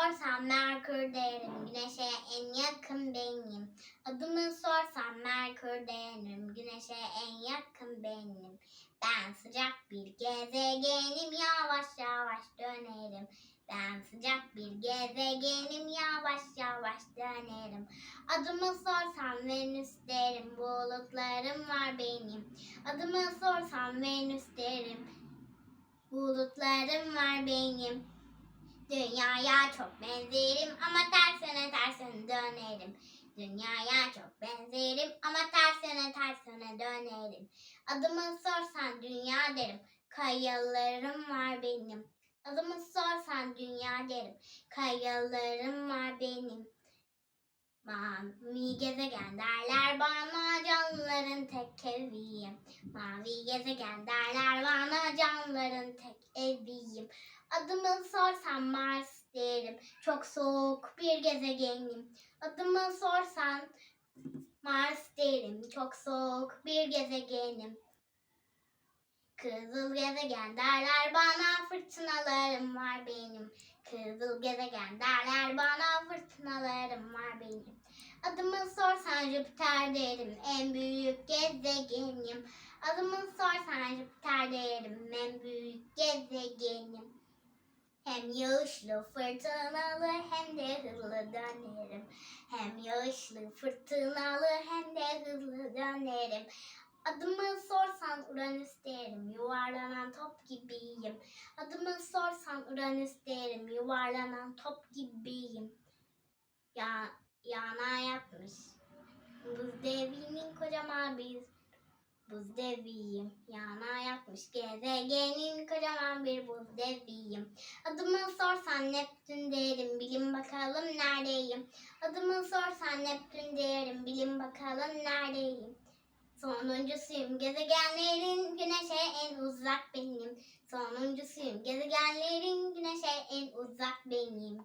sorsam Merkür derim, güneşe en yakın benim. Adımı sorsam Merkür derim, güneşe en yakın benim. Ben sıcak bir gezegenim, yavaş yavaş dönerim. Ben sıcak bir gezegenim, yavaş yavaş dönerim. Adımı sorsam Venüs derim, bulutlarım var benim. Adımı sorsam Venüs derim, bulutlarım var benim. Dünyaya çok benzerim ama tersine tersine dönerim. Dünyaya çok benzerim ama tersine tersine dönerim. Adımı sorsan dünya derim. Kayalarım var benim. Adımı sorsan dünya derim. Kayalarım var benim. Mavi gezegen derler bana canlıların tek eviyim. Mavi gezegen derler bana canlıların tek eviyim. Adımı sorsan Mars derim. Çok soğuk bir gezegenim. Adımı sorsan Mars derim. Çok soğuk bir gezegenim. Kızıl gezegen derler bana fırtınalarım var benim. Kızıl gezegen Adımı sorsan Jüpiter derim en büyük gezegenim. Adımı sorsan Jüpiter derim en büyük gezegenim. Hem yağışlı fırtınalı hem de hızlı dönerim. Hem yağışlı fırtınalı hem de hızlı dönerim. Adımı sorsan Uranüs derim, yuvarlanan top gibiyim. Adımı sorsan Uranüs derim, yuvarlanan top gibiyim. Ya, yana yatmış. Buz devinin kocaman bir buz deviyim. Yana yatmış gezegenin kocaman bir buz deviyim. Adımı sorsan Neptün derim, bilin bakalım neredeyim. Adımı sorsan Neptün derim, bilin bakalım neredeyim. Sonuncusuyum gezegenlerin güneşe en uzak benim. Sonuncusuyum gezegenlerin güneşe en uzak benim.